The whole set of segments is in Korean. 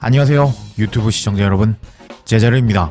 안녕하세요. 유튜브 시청자 여러분 제자르입니다.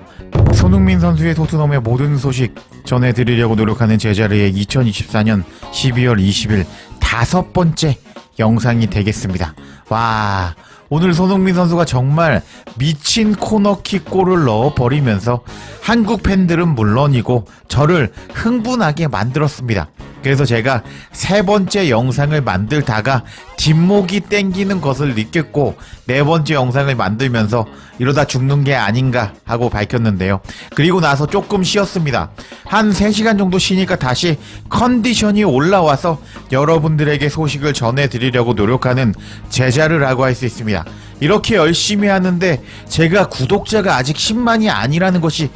손흥민 선수의 토트넘의 모든 소식 전해드리려고 노력하는 제자르의 2024년 12월 20일 다섯 번째 영상이 되겠습니다. 와 오늘 손흥민 선수가 정말 미친 코너킥 골을 넣어버리면서 한국 팬들은 물론이고 저를 흥분하게 만들었습니다 그래서 제가 세 번째 영상을 만들다가 뒷목이 땡기는 것을 느꼈고 네 번째 영상을 만들면서 이러다 죽는 게 아닌가 하고 밝혔는데요. 그리고 나서 조금 쉬었습니다. 한 3시간 정도 쉬니까 다시 컨디션이 올라와서 여러분들에게 소식을 전해드리려고 노력하는 제자르라고 할 수 있습니다. 이렇게 열심히 하는데 제가 구독자가 아직 10만이 아니라는 것이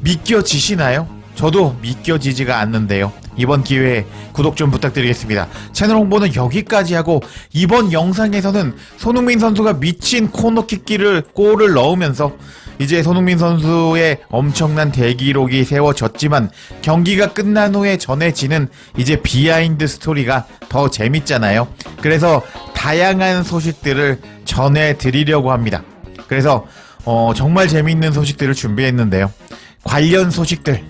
믿겨지시나요? 저도 믿겨지지가 않는데요. 이번 기회에 구독 좀 부탁드리겠습니다. 채널 홍보는 여기까지 하고 이번 영상에서는 손흥민 선수가 미친 코너킥기를 골을 넣으면서 이제 손흥민 선수의 엄청난 대기록이 세워졌지만 경기가 끝난 후에 전해지는 이제 비하인드 스토리가 더 재밌잖아요. 그래서 다양한 소식들을 전해드리려고 합니다. 그래서 어, 정말 재밌는 소식들을 준비했는데요. 관련 소식들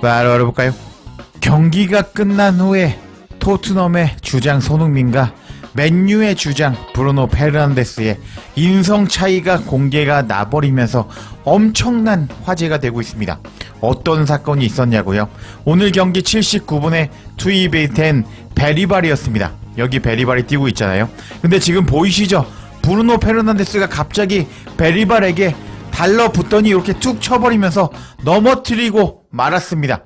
바로 알아볼까요? 경기가 끝난 후에 토트넘의 주장 손흥민과 맨유의 주장 브루노 페르난데스의 인성 차이가 공개가 나버리면서 엄청난 화제가 되고 있습니다. 어떤 사건이 있었냐고요? 오늘 경기 79분에 투입이 된 베리발이었습니다. 여기 베리발이 뛰고 있잖아요. 근데 지금 보이시죠? 브루노 페르난데스가 갑자기 베리발에게 달러붙더니 이렇게 툭 쳐버리면서 넘어뜨리고 말았습니다.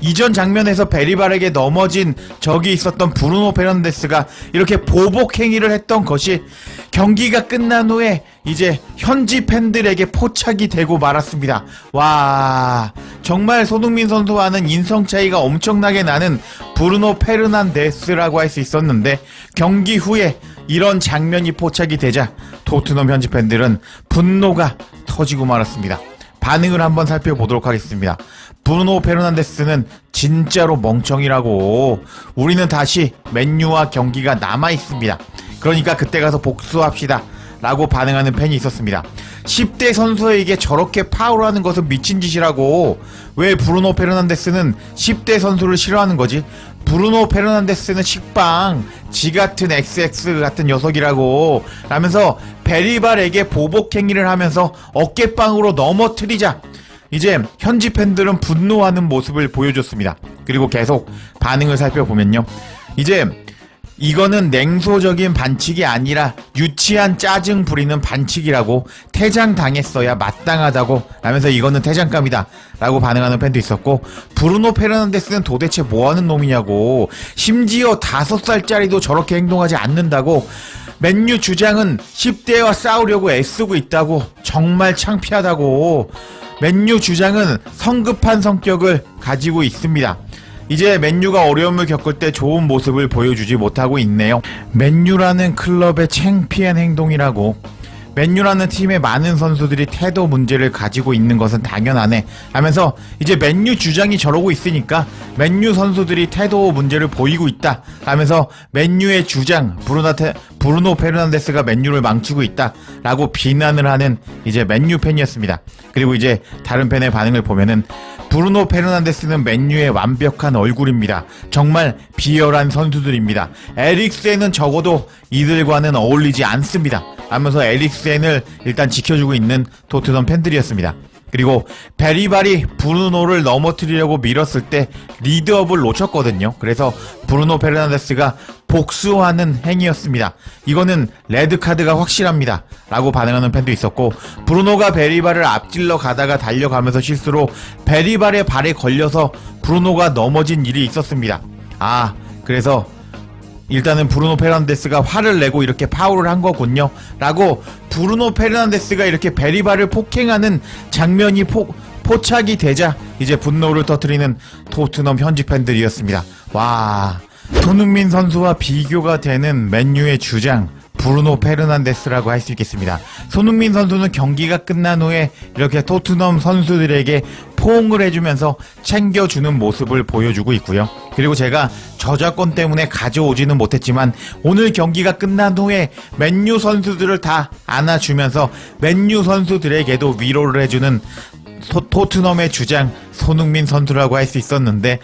이전 장면에서 베리발에게 넘어진 적이 있었던 브루노 페르난데스가 이렇게 보복 행위를 했던 것이 경기가 끝난 후에 이제 현지 팬들에게 포착이 되고 말았습니다. 와 정말 손흥민 선수와는 인성 차이가 엄청나게 나는 브루노 페르난데스라고 할 수 있었는데 경기 후에 이런 장면이 포착이 되자 토트넘 현지 팬들은 분노가 터지고 말았습니다. 반응을 한번 살펴보도록 하겠습니다. 브루노 페르난데스는 진짜로 멍청이라고 우리는 다시 맨유와 경기가 남아 있습니다. 그러니까 그때 가서 복수합시다. 라고 반응하는 팬이 있었습니다. 10대 선수에게 저렇게 파울하는 것은 미친 짓이라고 왜 브루노 페르난데스는 10대 선수를 싫어하는 거지? 브루노 페르난데스는 식빵 지 같은 XX 같은 녀석이라고 라면서 베리발에게 보복 행위를 하면서 어깨빵으로 넘어뜨리자 이제 현지 팬들은 분노하는 모습을 보여줬습니다. 그리고 계속 반응을 살펴보면요. 이제 이거는 냉소적인 반칙이 아니라 유치한 짜증 부리는 반칙이라고 퇴장 당했어야 마땅하다고 라면서 이거는 퇴장감이다 라고 반응하는 팬도 있었고 브루노 페르난데스는 도대체 뭐하는 놈이냐고 심지어 다섯 살짜리도 저렇게 행동하지 않는다고 맨유 주장은 10대와 싸우려고 애쓰고 있다고 정말 창피하다고 맨유 주장은 성급한 성격을 가지고 있습니다. 이제 맨유가 어려움을 겪을 때 좋은 모습을 보여주지 못하고 있네요. 맨유라는 클럽의 창피한 행동이라고 맨유라는 팀의 많은 선수들이 태도 문제를 가지고 있는 것은 당연하네 하면서 이제 맨유 주장이 저러고 있으니까 맨유 선수들이 태도 문제를 보이고 있다 하면서 맨유의 주장 브루나테, 브루노 페르난데스가 맨유를 망치고 있다 라고 비난을 하는 이제 맨유 팬이었습니다 그리고 이제 다른 팬의 반응을 보면은 브루노 페르난데스는 맨유의 완벽한 얼굴입니다. 정말 비열한 선수들입니다. 에릭센은 적어도 이들과는 어울리지 않습니다. 하면서 에릭센을 일단 지켜주고 있는 토트넘 팬들이었습니다. 그리고 베리발이 브루노를 넘어뜨리려고 밀었을 때 리드업을 놓쳤거든요. 그래서 브루노 페르난데스가 복수하는 행위였습니다. 이거는 레드카드가 확실합니다. 라고 반응하는 팬도 있었고 브루노가 베리발을 앞질러 가다가 달려가면서 실수로 베리발의 발에 걸려서 브루노가 넘어진 일이 있었습니다. 아 그래서 일단은 브루노 페르난데스가 화를 내고 이렇게 파울을 한 거군요. 라고 브루노 페르난데스가 이렇게 베리바를 폭행하는 장면이 포, 포착이 되자 이제 분노를 터뜨리는 토트넘 현지 팬들이었습니다. 와, 손흥민 선수와 비교가 되는 맨유의 주장 브루노 페르난데스라고 할 수 있겠습니다. 손흥민 선수는 경기가 끝난 후에 이렇게 토트넘 선수들에게 포옹을 해주면서 챙겨주는 모습을 보여주고 있고요. 그리고 제가 저작권 때문에 가져오지는 못했지만 오늘 경기가 끝난 후에 맨유 선수들을 다 안아주면서 맨유 선수들에게도 위로를 해주는 토, 토트넘의 주장 손흥민 선수라고 할 수 있었는데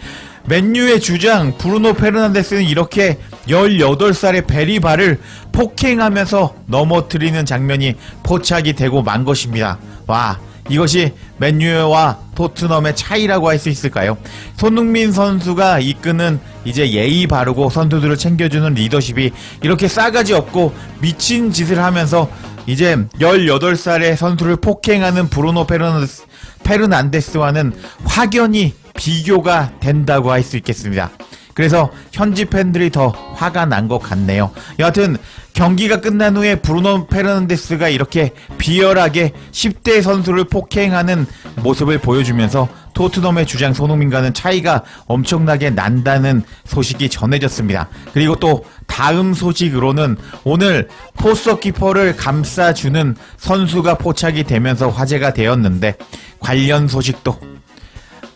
맨유의 주장 브루노 페르난데스는 이렇게 18살의 베리바를 폭행하면서 넘어뜨리는 장면이 포착이 되고 만 것입니다. 와 이것이 맨유와 토트넘의 차이라고 할 수 있을까요? 손흥민 선수가 이끄는 이제 예의 바르고 선수들을 챙겨주는 리더십이 이렇게 싸가지 없고 미친 짓을 하면서 이제 18살의 선수를 폭행하는 브루노 페르난데스, 페르난데스와는 확연히 비교가 된다고 할 수 있겠습니다. 그래서 현지 팬들이 더 화가 난 것 같네요. 여하튼 경기가 끝난 후에 브루노 페르난데스가 이렇게 비열하게 10대 선수를 폭행하는 모습을 보여주면서 토트넘의 주장 손흥민과는 차이가 엄청나게 난다는 소식이 전해졌습니다. 그리고 또 다음 소식으로는 오늘 포스터 키퍼를 감싸주는 선수가 포착이 되면서 화제가 되었는데 관련 소식도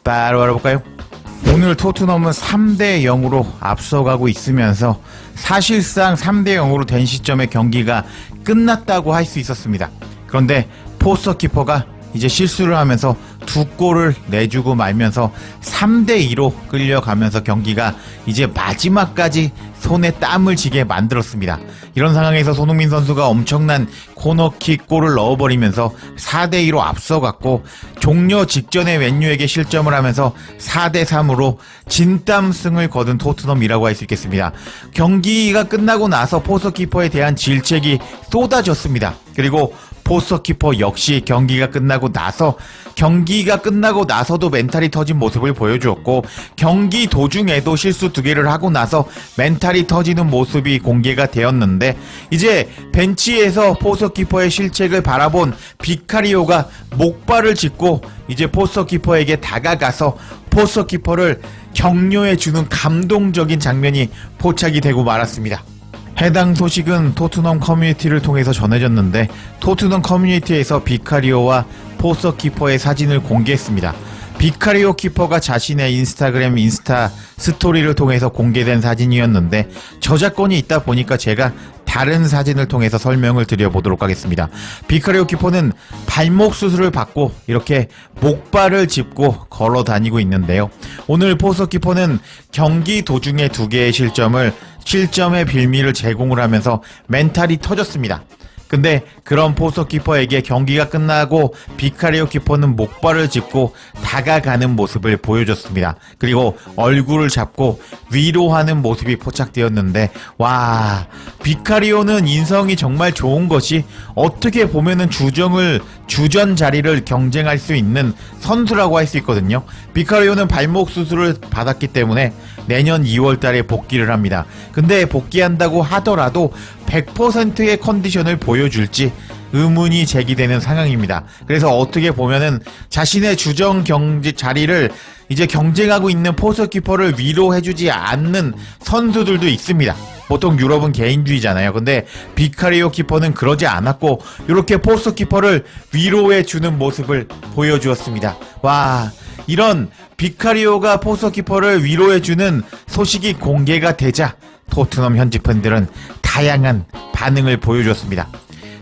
바로 알아볼까요? 오늘 토트넘은 3대 0으로 앞서가고 있으면서 사실상 3대 0으로 된 시점에 경기가 끝났다고 할 수 있었습니다. 그런데 포스터 키퍼가 이제 실수를 하면서 두 골을 내주고 말면서 3대 2로 끌려가면서 경기가 이제 마지막까지 손에 땀을 쥐게 만들었습니다. 이런 상황에서 손흥민 선수가 엄청난 코너킥 골을 넣어버리면서 4대 2로 앞서갔고 종료 직전에 맨유에게 실점을 하면서 4대 3으로 진땀승을 거둔 토트넘이라고 할 수 있겠습니다. 경기가 끝나고 나서 포스키퍼에 대한 질책이 쏟아졌습니다. 그리고 포스키퍼 역시 경기가 끝나고 나서 경기가 끝나고 나서도 멘탈이 터진 모습을 보여주었고 경기 도중에도 실수 두 개를 하고 나서 멘탈이 터지는 모습이 공개가 되었는데 이제 벤치에서 포스키퍼의 실책을 바라본 비카리오가 목발을 짚고 이제 포스키퍼에게 다가가서 포스키퍼를 격려해 주는 감동적인 장면이 포착이 되고 말았습니다. 해당 소식은 토트넘 커뮤니티를 통해서 전해졌는데 토트넘 커뮤니티에서 비카리오와 포서 키퍼의 사진을 공개했습니다. 비카리오 키퍼가 자신의 인스타그램 인스타 스토리를 통해서 공개된 사진이었는데 저작권이 있다 보니까 제가 다른 사진을 통해서 설명을 드려보도록 하겠습니다. 비카리오 키퍼는 발목 수술을 받고 이렇게 목발을 짚고 걸어 다니고 있는데요. 오늘 포서 키퍼는 경기 도중에 두 개의 실점을 실점의 빌미를 제공을 하면서 멘탈이 터졌습니다. 근데 그런 포스터 키퍼에게 경기가 끝나고 비카리오 키퍼는 목발을 짚고 다가가는 모습을 보여줬습니다. 그리고 얼굴을 잡고 위로하는 모습이 포착되었는데 와 비카리오는 인성이 정말 좋은 것이 어떻게 보면은 주정을 주전 자리를 경쟁할 수 있는 선수라고 할 수 있거든요. 비카리오는 발목 수술을 받았기 때문에 내년 2월 달에 복귀를 합니다. 근데 복귀한다고 하더라도 100%의 컨디션을 보여줄지 의문이 제기되는 상황입니다. 그래서 어떻게 보면은 자신의 주정 경제 자리를 이제 경쟁하고 있는 포스키퍼를 위로해주지 않는 선수들도 있습니다. 보통 유럽은 개인주의잖아요. 근데 비카리오 키퍼는 그러지 않았고 이렇게 포스터 키퍼를 위로해 주는 모습을 보여주었습니다. 와 이런 비카리오가 포스터 키퍼를 위로해 주는 소식이 공개가 되자 토트넘 현지 팬들은 다양한 반응을 보여줬습니다.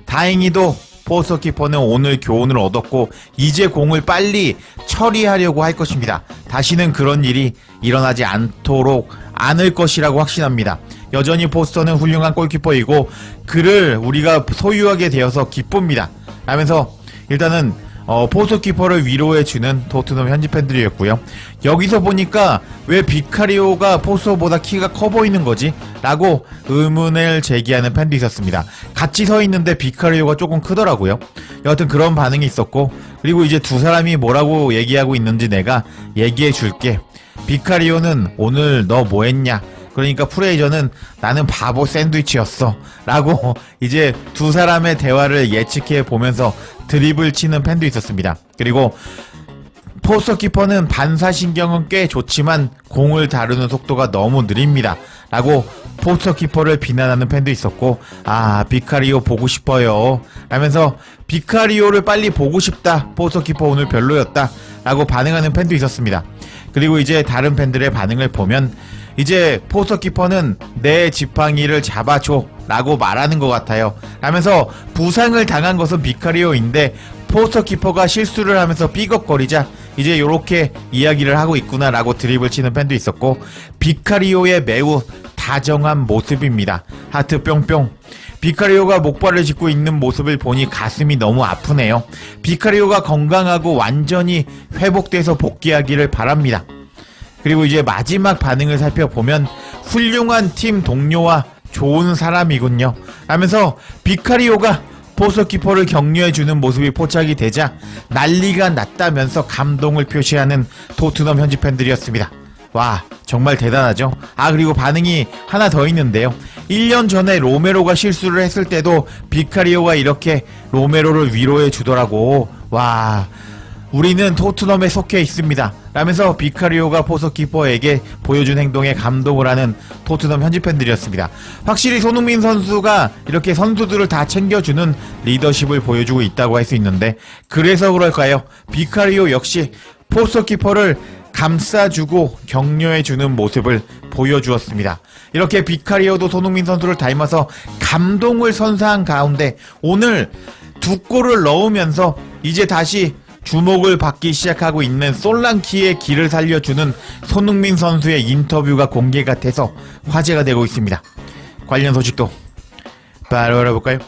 다행히도 포스터 키퍼는 오늘 교훈을 얻었고 이제 공을 빨리 처리하려고 할 것입니다. 다시는 그런 일이 일어나지 않도록 않을 것이라고 확신합니다. 여전히 포스터는 훌륭한 골키퍼이고 그를 우리가 소유하게 되어서 기쁩니다. 라면서 일단은 어, 포스키퍼를 위로해주는 토트넘 현지 팬들이었고요. 여기서 보니까 왜 비카리오가 포스보다 키가 커 보이는 거지? 라고 의문을 제기하는 팬도 있었습니다. 같이 서 있는데 비카리오가 조금 크더라고요. 여하튼 그런 반응이 있었고, 그리고 이제 두 사람이 뭐라고 얘기하고 있는지 내가 얘기해 줄게. 비카리오는 오늘 너 뭐 했냐? 그러니까 프레이저는 나는 바보 샌드위치였어. 라고 이제 두 사람의 대화를 예측해 보면서 드립을 치는 팬도 있었습니다. 그리고 포스터 키퍼는 반사신경은 꽤 좋지만 공을 다루는 속도가 너무 느립니다. 라고 포스터 키퍼를 비난하는 팬도 있었고, 아, 비카리오 보고 싶어요. 라면서 비카리오를 빨리 보고 싶다. 포스터 키퍼 오늘 별로였다. 라고 반응하는 팬도 있었습니다. 그리고 이제 다른 팬들의 반응을 보면 이제 포스터 키퍼는 내 지팡이를 잡아줘 라고 말하는 것 같아요. 하면서 부상을 당한 것은 비카리오인데 포스터 키퍼가 실수를 하면서 삐걱거리자 이제 요렇게 이야기를 하고 있구나라고 드립을 치는 팬도 있었고 비카리오의 매우 다정한 모습입니다. 하트 뿅뿅. 비카리오가 목발을 짚고 있는 모습을 보니 가슴이 너무 아프네요. 비카리오가 건강하고 완전히 회복돼서 복귀하기를 바랍니다. 그리고 이제 마지막 반응을 살펴보면 훌륭한 팀 동료와 좋은 사람이군요. 하면서 비카리오가 포스키퍼를 격려해주는 모습이 포착이 되자 난리가 났다면서 감동을 표시하는 토트넘 현지 팬들이었습니다. 와, 정말 대단하죠? 아, 그리고 반응이 하나 더 있는데요. 1년 전에 로메로가 실수를 했을 때도 비카리오가 이렇게 로메로를 위로해 주더라고. 와, 우리는 토트넘에 속해 있습니다. 라면서 비카리오가 포스키퍼에게 보여준 행동에 감동을 하는 토트넘 현지 팬들이었습니다. 확실히 손흥민 선수가 이렇게 선수들을 다 챙겨주는 리더십을 보여주고 있다고 할 수 있는데 그래서 그럴까요? 비카리오 역시 포스키퍼를 감싸주고 격려해주는 모습을 보여주었습니다. 이렇게 비카리오도 손흥민 선수를 닮아서 감동을 선사한 가운데 오늘 두 골을 넣으면서 이제 다시 주목을 받기 시작하고 있는 솔랑키의 길을 살려주는 손흥민 선수의 인터뷰가 공개가 돼서 화제가 되고 있습니다. 관련 소식도 바로 알아볼까요?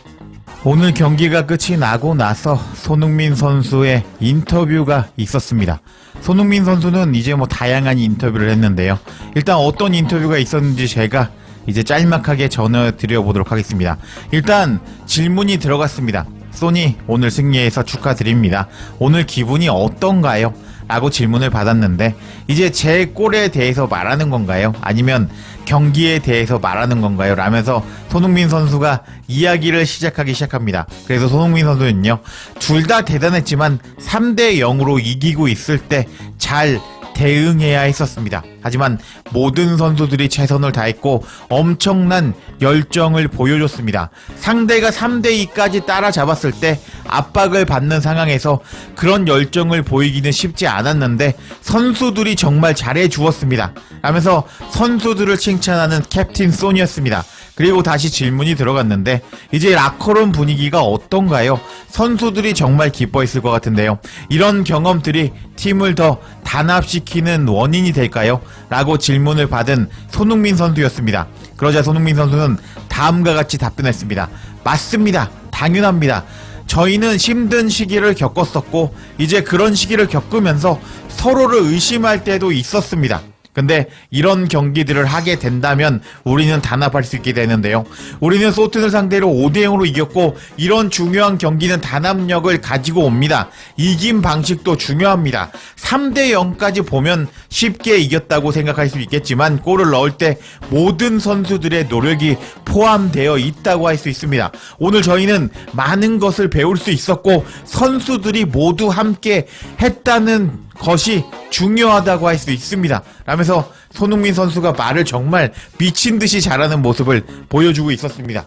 오늘 경기가 끝이 나고 나서 손흥민 선수의 인터뷰가 있었습니다. 손흥민 선수는 이제 뭐 다양한 인터뷰를 했는데요. 일단 어떤 인터뷰가 있었는지 제가 이제 짤막하게 전해드려 보도록 하겠습니다. 일단 질문이 들어갔습니다. 소니 오늘 승리해서 축하드립니다. 오늘 기분이 어떤가요? 라고 질문을 받았는데 이제 제 골에 대해서 말하는 건가요? 아니면 경기에 대해서 말하는 건가요? 라면서 손흥민 선수가 이야기를 시작하기 시작합니다. 그래서 손흥민 선수는요. 둘 다 대단했지만 3대 0으로 이기고 있을 때 잘 대응해야 했었습니다. 하지만 모든 선수들이 최선을 다했고 엄청난 열정을 보여줬습니다. 상대가 3대2까지 따라잡았을 때 압박을 받는 상황에서 그런 열정을 보이기는 쉽지 않았는데 선수들이 정말 잘해 주었습니다. 라면서 선수들을 칭찬하는 캡틴 소니였습니다. 그리고 다시 질문이 들어갔는데 이제 라커룸 분위기가 어떤가요? 선수들이 정말 기뻐했을 것 같은데요. 이런 경험들이 팀을 더 단합시키는 원인이 될까요? 라고 질문을 받은 손흥민 선수였습니다. 그러자 손흥민 선수는 다음과 같이 답변했습니다. 맞습니다. 당연합니다. 저희는 힘든 시기를 겪었었고 이제 그런 시기를 겪으면서 서로를 의심할 때도 있었습니다. 근데 이런 경기들을 하게 된다면 우리는 단합할 수 있게 되는데요. 우리는 소튼을 상대로 5대0으로 이겼고 이런 중요한 경기는 단합력을 가지고 옵니다. 이긴 방식도 중요합니다. 3대0까지 보면 쉽게 이겼다고 생각할 수 있겠지만 골을 넣을 때 모든 선수들의 노력이 포함되어 있다고 할 수 있습니다. 오늘 저희는 많은 것을 배울 수 있었고 선수들이 모두 함께 했다는 것이 중요하다고 할 수 있습니다. 라면서 손흥민 선수가 말을 정말 미친 듯이 잘하는 모습을 보여주고 있었습니다.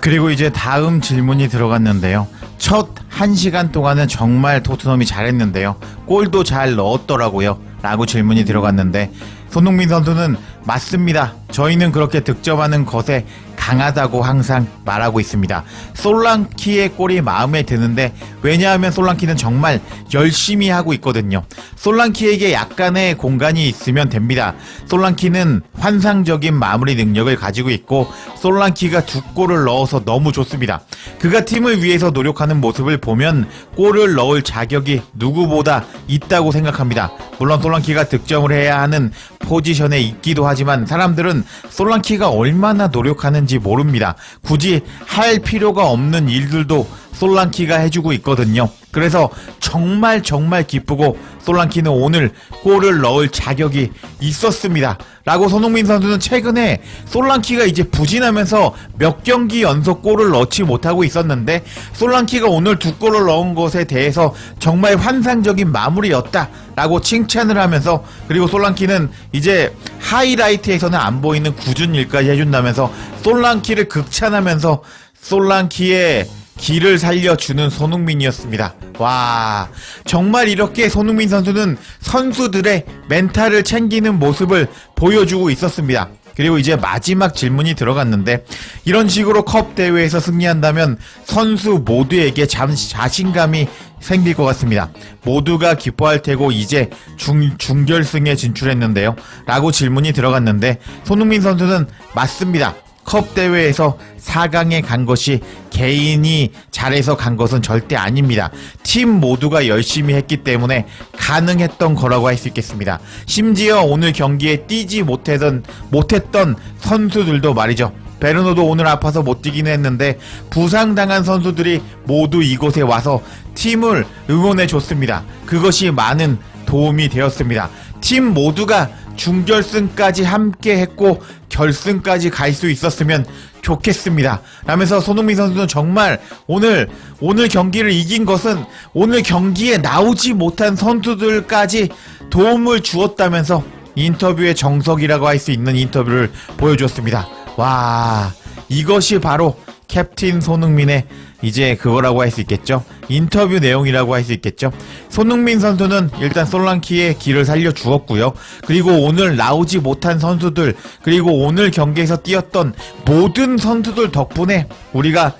그리고 이제 다음 질문이 들어갔는데요. 첫 1시간 동안은 정말 토트넘이 잘했는데요. 골도 잘 넣었더라고요. 라고 질문이 들어갔는데 손흥민 선수는 맞습니다. 저희는 그렇게 득점하는 것에 강하다고 항상 말하고 있습니다. 솔랑키의 골이 마음에 드는데 왜냐하면 솔랑키는 정말 열심히 하고 있거든요. 솔랑키에게 약간의 공간이 있으면 됩니다. 솔랑키는 환상적인 마무리 능력을 가지고 있고 솔랑키가 두 골을 넣어서 너무 좋습니다. 그가 팀을 위해서 노력하는 모습을 보면 골을 넣을 자격이 누구보다 있다고 생각합니다. 물론 솔랑키가 득점을 해야 하는 포지션에 있기도 하지만 사람들은 솔랑키가 얼마나 노력하는지 모릅니다. 굳이 할 필요가 없는 일들도 솔랑키가 해주고 있거든요. 그래서 정말 정말 기쁘고 솔랑키는 오늘 골을 넣을 자격이 있었습니다. 라고 손흥민 선수는 최근에 솔랑키가 이제 부진하면서 몇 경기 연속 골을 넣지 못하고 있었는데 솔랑키가 오늘 두 골을 넣은 것에 대해서 정말 환상적인 마무리였다. 라고 칭찬을 하면서 그리고 솔랑키는 이제 하이라이트에서는 안 보이는 굳은 일까지 해준다면서 솔랑키를 극찬하면서 솔랑키의 길을 살려주는 손흥민이었습니다. 와, 정말 이렇게 손흥민 선수는 선수들의 멘탈을 챙기는 모습을 보여주고 있었습니다. 그리고 이제 마지막 질문이 들어갔는데 이런 식으로 컵 대회에서 승리한다면 선수 모두에게 잠, 자신감이 생길 것 같습니다. 모두가 기뻐할 테고 이제 중, 중결승에 진출했는데요. 라고 질문이 들어갔는데 손흥민 선수는 맞습니다. 컵 대회에서 4강에 간 것이 개인이 잘해서 간 것은 절대 아닙니다. 팀 모두가 열심히 했기 때문에 가능했던 거라고 할 수 있겠습니다. 심지어 오늘 경기에 뛰지 못했던, 못했던 선수들도 말이죠. 베르노도 오늘 아파서 못 뛰긴 했는데 부상당한 선수들이 모두 이곳에 와서 팀을 응원해 줬습니다. 그것이 많은 도움이 되었습니다. 팀 모두가 중결승까지 함께 했고 결승까지 갈 수 있었으면 좋겠습니다. 라면서 손흥민 선수는 정말 오늘 오늘 경기를 이긴 것은 오늘 경기에 나오지 못한 선수들까지 도움을 주었다면서 인터뷰의 정석이라고 할 수 있는 인터뷰를 보여줬습니다. 와 이것이 바로 캡틴 손흥민의 이제 그거라고 할 수 있겠죠. 인터뷰 내용이라고 할 수 있겠죠. 손흥민 선수는 일단 솔랑키의 길을 살려 주었고요. 그리고 오늘 나오지 못한 선수들, 그리고 오늘 경기에서 뛰었던 모든 선수들 덕분에 우리가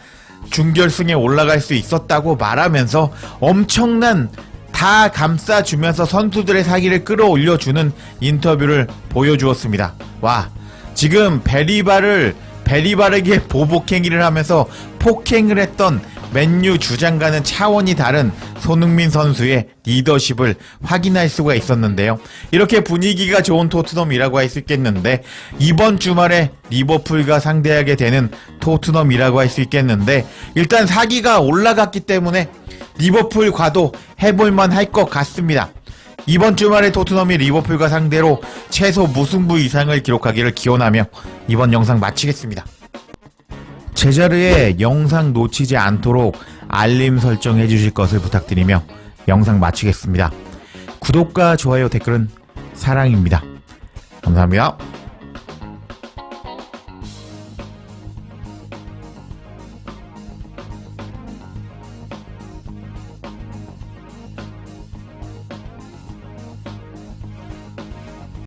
준결승에 올라갈 수 있었다고 말하면서 엄청난 다 감싸주면서 선수들의 사기를 끌어올려주는 인터뷰를 보여주었습니다. 와, 지금 베리바를 베리바르게 보복행위를 하면서 폭행을 했던 맨유 주장과는 차원이 다른 손흥민 선수의 리더십을 확인할 수가 있었는데요. 이렇게 분위기가 좋은 토트넘이라고 할 수 있겠는데 이번 주말에 리버풀과 상대하게 되는 토트넘이라고 할 수 있겠는데 일단 사기가 올라갔기 때문에 리버풀과도 해볼만 할 것 같습니다. 이번 주말에 토트넘이 리버풀과 상대로 최소 무승부 이상을 기록하기를 기원하며 이번 영상 마치겠습니다. 제자르의 영상 놓치지 않도록 알림 설정해 주실 것을 부탁드리며 영상 마치겠습니다. 구독과 좋아요 댓글은 사랑입니다. 감사합니다.